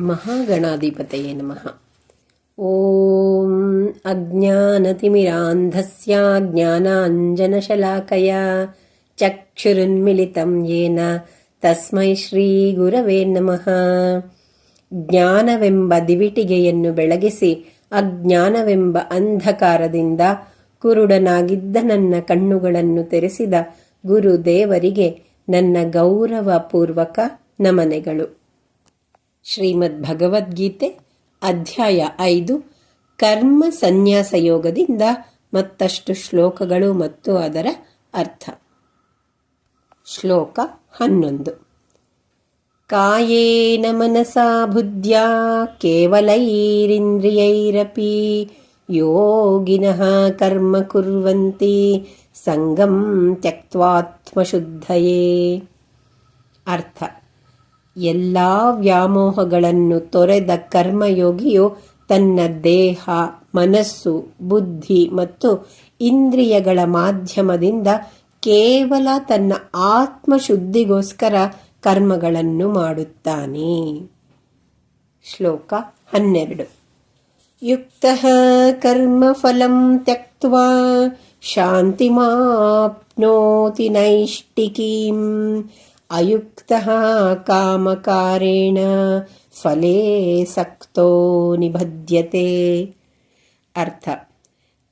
महागणाधिपतये नमः ॐ अज्ञानतिमिरान्धस्य ज्ञानाञ्जनशलाकया चक्षुरुन्मिलितं येन ತಸ್ಮೈ ಶ್ರೀ ಗುರವೇ ನಮಃ ಜ್ಞಾನವೆಂಬ ದಿವಿಟಿಗೆಯನ್ನು ಬೆಳಗಿಸಿ ಅಜ್ಞಾನವೆಂಬ ಅಂಧಕಾರದಿಂದ ಕುರುಡನಾಗಿದ್ದ ನನ್ನ ಕಣ್ಣುಗಳನ್ನು ತೆರೆಸಿದ ಗುರುದೇವರಿಗೆ ನನ್ನ ಗೌರವಪೂರ್ವಕ ನಮನೆಗಳು ಶ್ರೀಮದ್ ಭಗವದ್ಗೀತೆ ಅಧ್ಯಾಯ ಐದು, ಕರ್ಮ ಸನ್ಯಾಸ ಯೋಗದಿಂದ ಮತ್ತಷ್ಟು ಶ್ಲೋಕಗಳು ಮತ್ತು ಅದರ ಅರ್ಥ. ಶ್ಲೋಕ ಹನ್ನೊಂದು. ಕಾಯೇನ ಮನಸಾ ಬುದ್ಧ್ಯಾ ಕೇವಲೈರಿಂದ್ರಿಯೈರಪಿ, ಯೋಗಿನಃ ಕರ್ಮ ಕುರ್ವಂತಿ ಸಂಗಂ ತ್ಯಕ್ವಾತ್ಮಶುದ್ಧಯೇ ಅರ್ಥ. ಎಲ್ಲ ವ್ಯಾಮೋಹಗಳನ್ನು ತೊರೆದ ಕರ್ಮಯೋಗಿಯು ತನ್ನ ದೇಹ, ಮನಸ್ಸು, ಬುದ್ಧಿ ಮತ್ತು ಇಂದ್ರಿಯಗಳ ಮಾಧ್ಯಮದಿಂದ ಕೇವಲ ತನ್ನ ಆತ್ಮಶುದ್ಧಿಗೋಸ್ಕರ ಕರ್ಮಗಳನ್ನು ಮಾಡುತ್ತಾನೆ. ಶ್ಲೋಕ ಹನ್ನೆರಡು. ಯುಕ್ತ ಕರ್ಮಫಲಂ ತ್ಯಕ್ವಾ ಶಾಂತಿಮಾಪ್ನೋತಿ ನೈಷ್ಟಿಕೀಂ ಅಯುಕ್ತ ಕಾಮಕಾರೇಣ ಫಲೇ ಸಕ್ತೋ ನಿಬದ್ಯತೆ ಅರ್ಥ.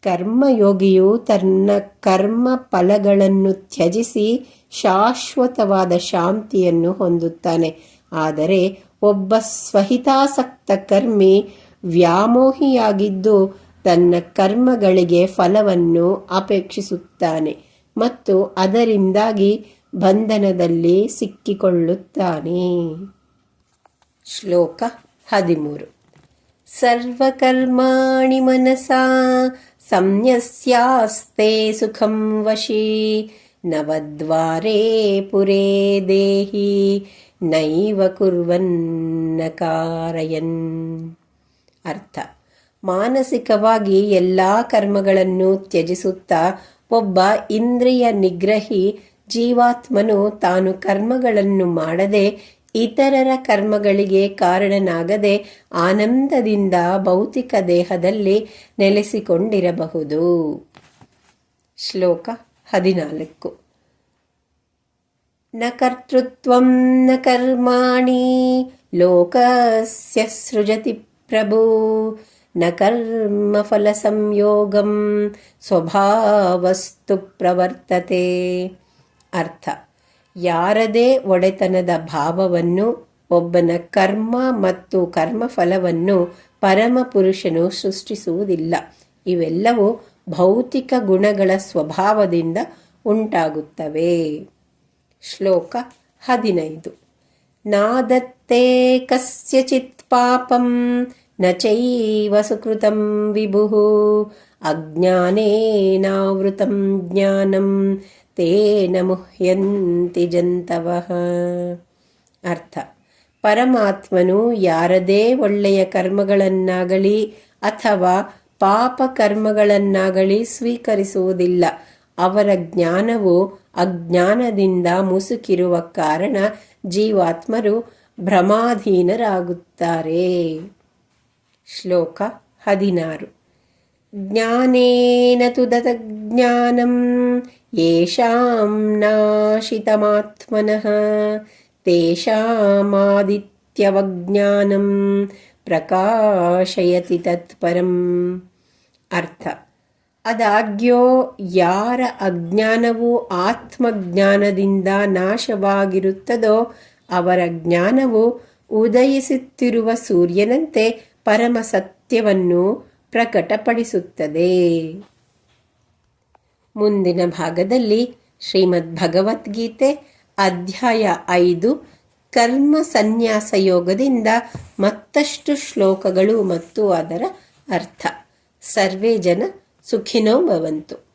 ಕರ್ಮಯೋಗಿಯು ತನ್ನ ಕರ್ಮ ಫಲಗಳನ್ನು ತ್ಯಜಿಸಿ ಶಾಶ್ವತವಾದ ಶಾಂತಿಯನ್ನು ಹೊಂದುತ್ತಾನೆ. ಆದರೆ ಒಬ್ಬ ಸ್ವಹಿತಾಸಕ್ತ ಕರ್ಮಿ ವ್ಯಾಮೋಹಿಯಾಗಿದ್ದು ತನ್ನ ಕರ್ಮಗಳಿಗೆ ಫಲವನ್ನು ಅಪೇಕ್ಷಿಸುತ್ತಾನೆ. ಮತ್ತು ಅದರಿಂದಾಗಿ ಬಂಧನದಲ್ಲಿ ಸಿಕ್ಕಿಕೊಳ್ಳುತ್ತಾನೆ. ಶ್ಲೋಕ ಹದಿಮೂರು. ಸರ್ವಕರ್ಮಾಣಿ ಮನಸಾ ಸಂನ್ಯಸ್ಯಾಸ್ತೆ ಸುಖಂ ವಶೀ, ನವದ್ವಾರೇ ಪುರೇ ದೇಹಿ, ನೈವ ಕುರ್ವನ್ನ ಕಾರಯನ್. ಅರ್ಥ. ಮಾನಸಿಕವಾಗಿ ಎಲ್ಲ ಕರ್ಮಗಳನ್ನು ತ್ಯಜಿಸುತ್ತಾ ಒಬ್ಬ ಇಂದ್ರಿಯ ನಿಗ್ರಹಿ ಜೀವಾತ್ಮನು ತಾನು ಕರ್ಮಗಳನ್ನು ಮಾಡದೆ ಇತರರ ಕರ್ಮಗಳಿಗೆ ಕಾರಣನಾಗದೆ ಆನಂದದಿಂದ ಭೌತಿಕ ದೇಹದಲ್ಲಿ ನೆಲೆಸಿಕೊಂಡಿರಬಹುದು. ಶ್ಲೋಕ ಹದಿನಾಲ್ಕು. ನ ಕರ್ತೃತ್ವಂ ನ ಕರ್ಮಾಣಿ ಲೋಕಸ್ಯ ಸೃಜತಿ ಪ್ರಭು. ನ ಕರ್ಮಫಲ ಸಂಯೋಗಂ ಸ್ವಭಾವಸ್ತು ಪ್ರವರ್ತತೆ. ಅರ್ಥ. ಯಾರದೇ ಒಡೆತನದ ಭಾವವನ್ನು, ಒಬ್ಬನ ಕರ್ಮ ಮತ್ತು ಕರ್ಮಫಲವನ್ನು ಪರಮಪುರುಷನು ಸೃಷ್ಟಿಸುವುದಿಲ್ಲ. ಇವೆಲ್ಲವೂ ಭೌತಿಕ ಗುಣಗಳ ಸ್ವಭಾವದಿಂದ ಉಂಟಾಗುತ್ತವೆ. ಶ್ಲೋಕ ಹದಿನೈದು. ನಾದತ್ತೇ ಕಸ್ಯಚಿತ್ ಪಾಪಂ ನ चैव सुकृतं ಅಜ್ಞಾನೇನಾವೃತಂ ಜ್ಞಾನಂ ತೇನ ಮುಹ್ಯಂತಿ ಜಂತವಃ ಅರ್ಥ ಪರಮಾತ್ಮನು ಯಾರದೇ ಒಳ್ಳೆಯ ಕರ್ಮಗಳನ್ನಾಗಲಿ ಅಥವಾ ಪಾಪ ಕರ್ಮಗಳನ್ನಾಗಲಿ ಸ್ವೀಕರಿಸುವುದಿಲ್ಲ. ಅವರ ಜ್ಞಾನವು ಅಜ್ಞಾನದಿಂದ ಮುಸುಕಿರುವ ಕಾರಣ ಜೀವಾತ್ಮರು ಭ್ರಮಾಧೀನರಾಗುತ್ತಾರೆ. ಶ್ಲೋಕ ಹದಿನಾರು. ಜ್ಞಾನೇನ ತು ದತಜ್ಞಾನಂ ಯೇಷಾಂ ನಾಶಿತಮಾತ್ಮನಃ, ತೇಷಾಮಾದಿತ್ಯವಜ್ಞಾನಂ ಪ್ರಕಾಶಯತಿ ತತ್ಪರಂ. ಅರ್ಥ. ಅದಾಗ್ಯೋ ಯಾರ ಅಜ್ಞಾನವು ಆತ್ಮಜ್ಞಾನದಿಂದ ನಾಶವಾಗಿರುತ್ತದೋ ಅವರ ಜ್ಞಾನವು ಉದಯಿಸುತ್ತಿರುವ ಸೂರ್ಯನಂತೆ ಪರಮ ಸತ್ಯವನ್ನು ಪ್ರಕಟಪಡಿಸುತ್ತದೆ. ಮುಂದಿನ ಭಾಗದಲ್ಲಿ ಶ್ರೀಮದ್ ಭಗವದ್ಗೀತೆ ಅಧ್ಯಾಯ ಐದು, ಕರ್ಮ ಸನ್ಯಾಸ ಯೋಗದಿಂದ ಮತ್ತಷ್ಟು ಶ್ಲೋಕಗಳು ಮತ್ತು ಅದರ ಅರ್ಥ. ಸರ್ವೇ ಜನ ಸುಖಿನೋ ಭವಂತು.